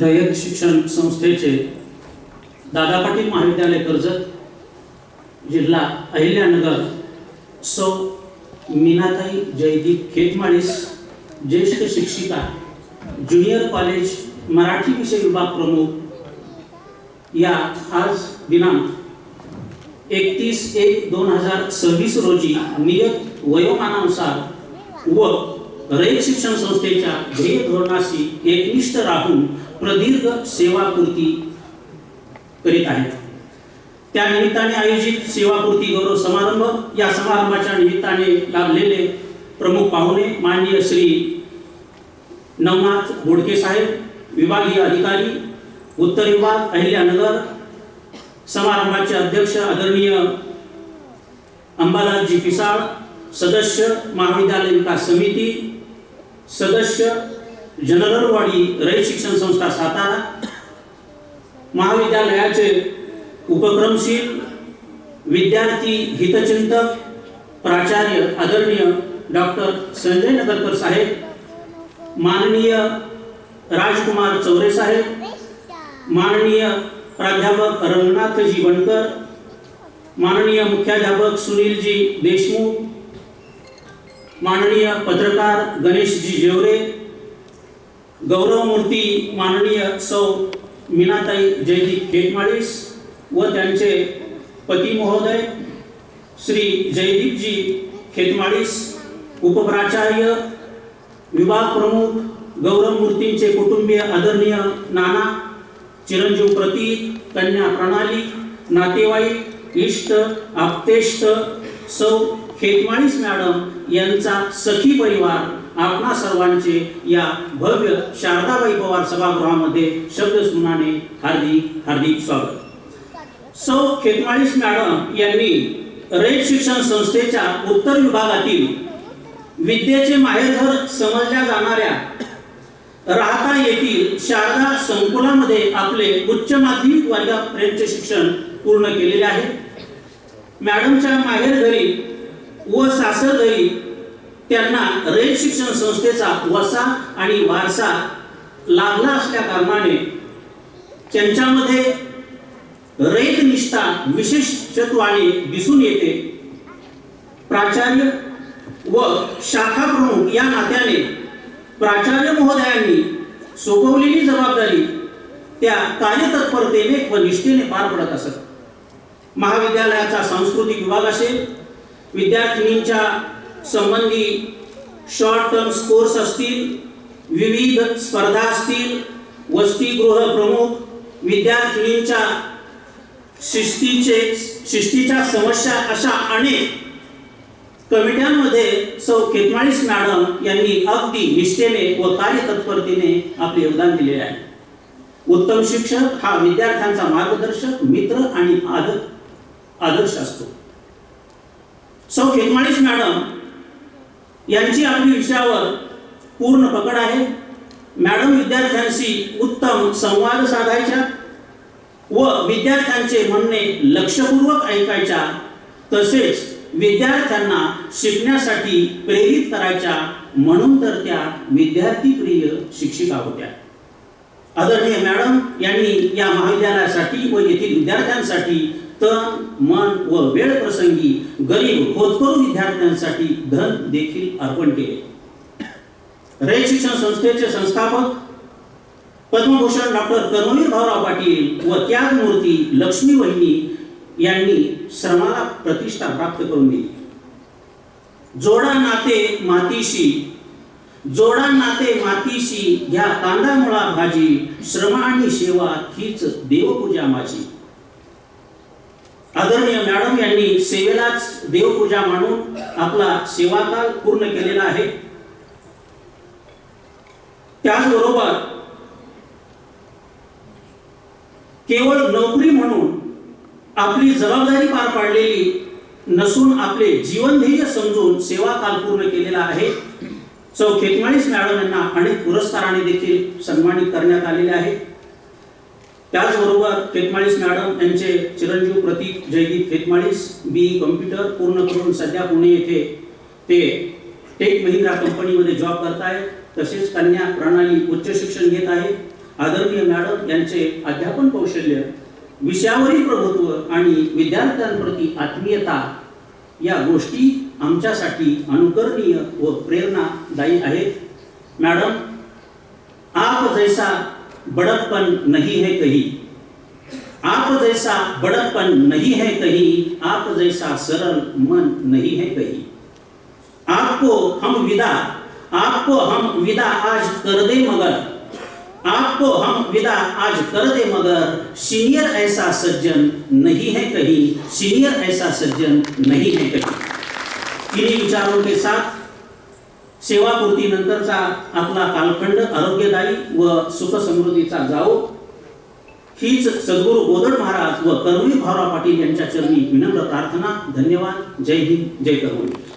रयत शिक्षण संस्थेचे दादा पाटील महाविद्यालय कर्जत जिल्हा अहिल्यानगर सौ मीनाताई जयदीप खेतमाळीस ज्येष्ठ शिक्षिका ज्युनियर कॉलेज मराठी विषय विभाग प्रमुख या आज दिनांक एकतीस एक दोन हजार सव्वीस रोजी नियत वयोमानानुसार व रयत शिक्षण संस्थेच्या ध्येय धोरणाशी एकनिष्ठ राहून प्रदीर्घ सेवापूर्ती करीत आहेत. त्या निमित्ताने आयोजित सेवापूर्ती गौरव समारंभ या समारंभाच्या निमित्ताने लाभलेले प्रमुख पाहुणे माननीय श्री नवनाथ बोडके साहेब विभागीय अधिकारी उत्तर विभाग अहिल्यानगर समारंभाचे अध्यक्ष आदरणीय अंबालालजी पिसाळ सदस्य महाविद्यालय विकास समिती सदस्य जनरलवाडी रयत शिक्षण संस्था सातारा महाविद्यालयाचे उपक्रमशील विद्यार्थी हितचिंतक प्राचार्य आदरणीय डॉक्टर संजय नगरकर साहेब माननीय राजकुमार चौरे साहेब माननीय प्राध्यापक रंगनाथजी बनकर माननीय मुख्याध्यापक सुनीलजी देशमुख माननीय पत्रकार गणेशजी जेवरे गौरवमूर्ती माननीय सौ मीनाताई जयदीप खेतमाळीस व त्यांचे पती महोदय श्री जयदीपजी खेतमाळीस उपप्राचार्य विभाग प्रमुख गौरवमूर्तींचे कुटुंबीय आदरणीय नाना चिरंजीव प्रतीक कन्या प्रणाली नातेवाईक इष्ट आप्तेष्ट सौ खेतमाळीस मॅडम यांचा सखी परिवार आपणा सर्वांचे या भव्य शारदाबाई पवार सभागृहामध्ये शब्दस्मृणाने हार्दिक हार्दिक स्वागत. सौ खेतमाळीस मॅडम यांनी रेड शिक्षण संस्थेच्या उत्तर विभागातील विद्येचे माहेरघर समजल्या जाणाऱ्या राहता येथील शारदा संकुलामध्ये आपले उच्च माध्यमिक वर्गापर्यंतचे शिक्षण पूर्ण केलेले आहे. मॅडमच्या माहेर घरी त्यांना रयत शिक्षण संस्थेचा वसा आणि वारसा लाभला असल्या कारणाने त्यांच्यामध्ये रयत निष्ठा विशेषत्वाने दिसून येते. प्राचार्य व शाखा प्रमुख या नात्याने प्राचार्य महोदयांनी सोपवलेली जबाबदारी त्या कार्यतत्परतेने व निष्ठेने पार पडत असत. महाविद्यालयाचा सांस्कृतिक विभाग असेल विद्यार्थिनींच्या संबंधी शॉर्ट टर्म कोर्स असतील विविध स्पर्धा असतील वसतिगृह प्रमुख विद्यार्थिनींच्या शिस्तीचे शिस्तीच्या समस्या अशा अनेक कमिट्यांमध्ये सौ खेतमाळीस मॅडम यांनी अगदी निष्ठेने व कार्यतत्परतेने आपले योगदान दिलेले आहे. उत्तम शिक्षक हा विद्यार्थ्यांचा मार्गदर्शक मित्र आणि आदर आदर्श असतो. सौ खेतमाळीस मॅडम यांची आपली विषयावर पूर्ण पकड आहे. मॅडम विद्यार्थ्यांशी उत्तम संवाद साधायच्या व विद्यार्थ्यांचे म्हणणे लक्षपूर्वक ऐकायच्या तसेच विद्यार्थ्यांना शिकण्यासाठी प्रेरित करायच्या म्हणून तर त्या विद्यार्थीप्रिय शिक्षिका होत्या. आदरणीय मॅडम यांनी या महाविद्यालयासाठी व येथील विद्यार्थ्यांसाठी तन मन व वेळ प्रसंगी गरीब होतकरू विद्यार्थ्यांसाठी धन देखील अर्पण केले. रयत शिक्षण संस्थेचे संस्थापक पद्मभूषण डॉक्टर कर्मवीर भाऊराव पाटील व त्यागमूर्ती लक्ष्मी वहिनी यांनी श्रमाला प्रतिष्ठा प्राप्त करून दिली. जोडा नाते मातीशी जोडा नाते मातीशी घ्या कांदा मुळा भाजी श्रम आणि सेवा हीच देवपूजा माझी. आदरणीय मॅडम यांनी सेवेलाच देवपूजा मानून आपला सेवाकाल पूर्ण केलेला आहे. त्याचबरोबर केवळ नोकरी म्हणून आपली जबाबदारी पार पाडलेली नसून आपले जीवन ध्येय समजून सेवा काल पूर्ण केलेला आहे. सौ खेतमाळीस मॅडम यांना अनेक पुरस्काराने देखील सन्मानित करण्यात आलेले आहे. त्याचबरोबर खेतमाळीस मॅडम यांचे चिरंजीव प्रतीक जयदीप खेतमाळीस बी कम्प्युटर पूर्ण करून सध्या पुणे येथे ते टेक महिंद्रा कंपनीमध्ये जॉब करतायत. तसेच कन्या प्रणाली उच्च शिक्षण घेत आहे आदरणीय मॅडम यांचे अध्यापन कौशल्य विषयावरील प्रभुत्व आणि विद्यार्थ्यांप्रती आत्मीयता या गोष्टी आमच्यासाठी अनुकरणीय व प्रेरणादायी आहेत. मॅडम आप जैसा बड़प्पन नहीं है कहीं। आप जैसा बड़प्पन नहीं है कहीं, आप जैसा सरल मन नहीं है कहीं। आपको हम विदा, आपको हम विदा आज कर दे मगर, आपको हम विदा आज कर दे मगर सीनियर ऐसा सज्जन नहीं है कहीं सीनियर ऐसा सज्जन नहीं है कहीं। इन्हीं विचारों के साथ सेवापूर्ती नंतरचा आपला कालखंड आरोग्यदायी व सुख समृद्धीचा जाओ हीच सद्गुरू गोदड महाराज व करवी भावराव पाटील यांच्या चरणी विनम्र प्रार्थना. धन्यवाद. जय हिंद. जय कर्मवीर